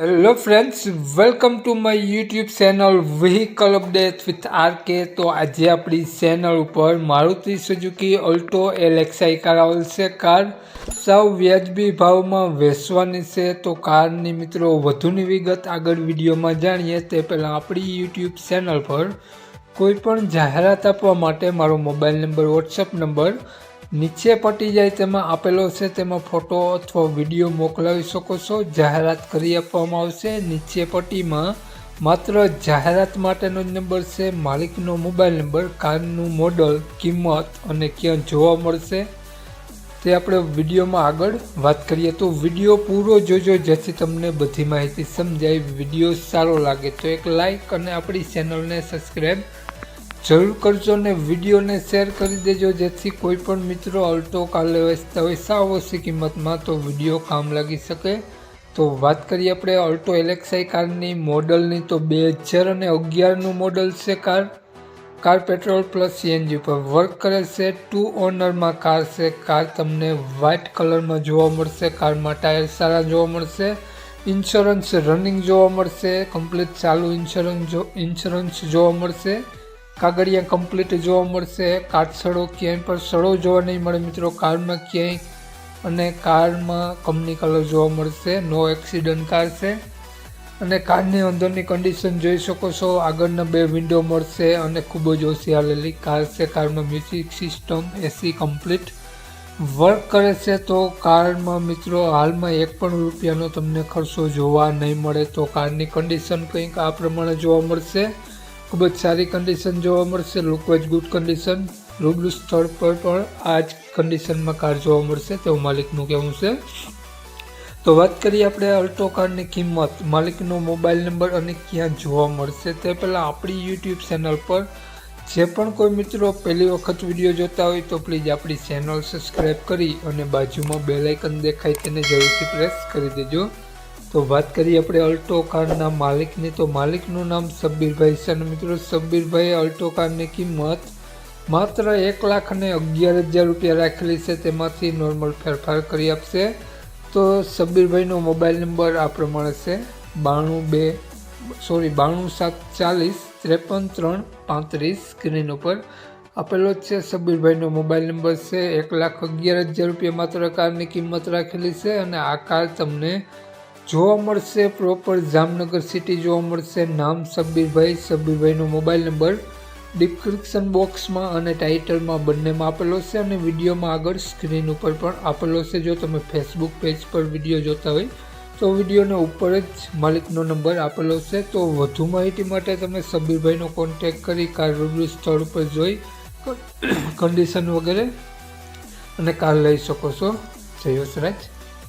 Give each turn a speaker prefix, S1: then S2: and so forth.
S1: Hello friends welcome to my YouTube channel vehicle update with R K તો આજે આપણી channel ઉપર Maruti Suzuki Alto LXI car આવેલ છે. કાર સાવ વ્યાજબી ભાવમાં વેચવાની છે. તો કારની મિત્રો વધુની વિગત આગળ વિડીયોમાં જાણીએ. તે પહેલાં આપણી યુટ્યુબ ચેનલ પર કોઈપણ જાહેરાત આપવા માટે મારો મોબાઈલ નંબર વોટ્સઅપ નંબર નીચે પટી જાય તેમાં આપેલો છે, તેમાં ફોટો અથવા વીડિયો મોકલાવી શકો છો. જાહેરાત કરી આપવામાં આવશે. નીચે પટ્ટીમાં માત્ર જાહેરાત માટેનો જ નંબર છે, માલિકનો મોબાઈલ નંબર કારનું મોડલ, કિંમત અને ક્યાં જોવા મળશે. તે આપણે વિડીયોમાં આગળ વાત કરીએ. તો વીડિયો પૂરો જોજો, જેથી તમને બધી માહિતી સમજાય. વીડિયો સારો લાગે તો એક લાઈક અને આપણી ચેનલને સબસ્ક્રાઈબ જરૂર કરજો ને વિડીયોને શેર કરી દેજો, જેથી કોઈ પણ મિત્રો અલ્ટો કાર વેચતા હોય, સાવ ઓછી કિંમતમાં તો વીડિયો કામ લાગી શકે. તો વાત કરીએ આપણે અલ્ટો એલેક્સાઈ કારની મોડલની. તો બે હજાર અને અગિયારનું મોડલ છે car. Car petrol plus CNG પર વર્ક કરે છે. ટુ ઓનરમાં કાર છે. કાર તમને વ્હાઇટ કલરમાં જોવા મળશે. કારમાં ટાયર સારા જોવા મળશે. ઇન્સ્યોરન્સ રનિંગ જોવા મળશે. કમ્પ્લીટ ચાલુ ઇન્સ્યોરન્સ જો, ઇન્સ્યોરન્સ જોવા મળશે. કાગળિયા કમ્પ્લીટ જોવા મળશે. કાટસડો ક્યાંય પણ સડો જોવા નહીં મળે મિત્રો. કારમાં ક્યાંય અને કારમાં કંપની કલર જોવા મળશે. નો એક્સિડન્ટ કાર છે. અને કારની અંદરની કન્ડિશન જોઈ શકો છો. આગળના બે વિન્ડો મળશે અને ખૂબ જ ઓછી હાલેલી કાર છે. કારમાં music system AC complete work કરે છે. તો કારમાં મિત્રો હાલમાં એક પણ રૂપિયાનો તમને ખર્ચો જોવા નહીં મળે. તો કારની કન્ડિશન કંઈક આ પ્રમાણે જોવા મળશે. ખૂબ જ સારી કન્ડિશન જોવા મળશે લુકવાઇઝ ગુડ કન્ડિશન રૂબરૂ સ્થળ પર પણ આ જ કન્ડિશનમાં કાર જોવા મળશે, તેવું માલિકનું કહેવું છે. તો વાત કરીએ આપણે અલ્ટો કારની કિંમત. માલિકનો મોબાઈલ નંબર અને ક્યાં જોવા મળશે તે પહેલાં આપણી યુટ્યુબ ચેનલ પર જે પણ કોઈ મિત્રો પહેલી વખત વીડિયો જોતા હોય તો પ્લીઝ આપણી ચેનલ સબસ્ક્રાઈબ કરી અને બાજુમાં બેલાઇકન દેખાય તેને જરૂરથી પ્રેસ કરી દેજો. તો વાત કરીએ આપણે અલ્ટો કારના માલિકની. તો માલિકનું નામ સબ્બીરભાઈ છે અને મિત્રો સબ્બીરભાઈએ અલ્ટો કારની કિંમત માત્ર એક લાખ અને અગિયાર હજાર રૂપિયા રાખેલી છે. તેમાંથી નોર્મલ ફેરફાર કરી આપશે. તો સબ્બીરભાઈનો મોબાઈલ નંબર આ પ્રમાણે છે. બાણું બે સોરી બાણું સાત ચાલીસ, ત્રેપન ત્રણ, પાંત્રીસ સ્ક્રીન ઉપર આપેલો છે. સબ્બીરભાઈનો મોબાઈલ નંબર છે. એક લાખ અગિયાર હજાર રૂપિયા માત્ર કારની કિંમત રાખેલી છે અને આ કાર તમને જોવા મળશે પ્રોપર જામનગર સિટી જોવા મળશે નામ સબ્બીરભાઈ સબ્બીરભાઈનો મોબાઈલ નંબર ડિસ્ક્રિપ્શન બોક્સમાં અને ટાઇટલમાં બંનેમાં આપેલો છે અને વિડીયોમાં આગળ સ્ક્રીન ઉપર પણ આપેલો છે. જો તમે ફેસબુક પેજ પર વીડિયો જોતા હોય તો વિડીયોના ઉપર જ માલિકનો નંબર આપેલો છે. તો વધુ માહિતી માટે તમે સબ્બીરભાઈનો કોન્ટેક કરી કાર રૂબરૂ સ્થળ ઉપર જોઈ કન્ડિશન વગેરે અને કાર લઈ શકો છો. જય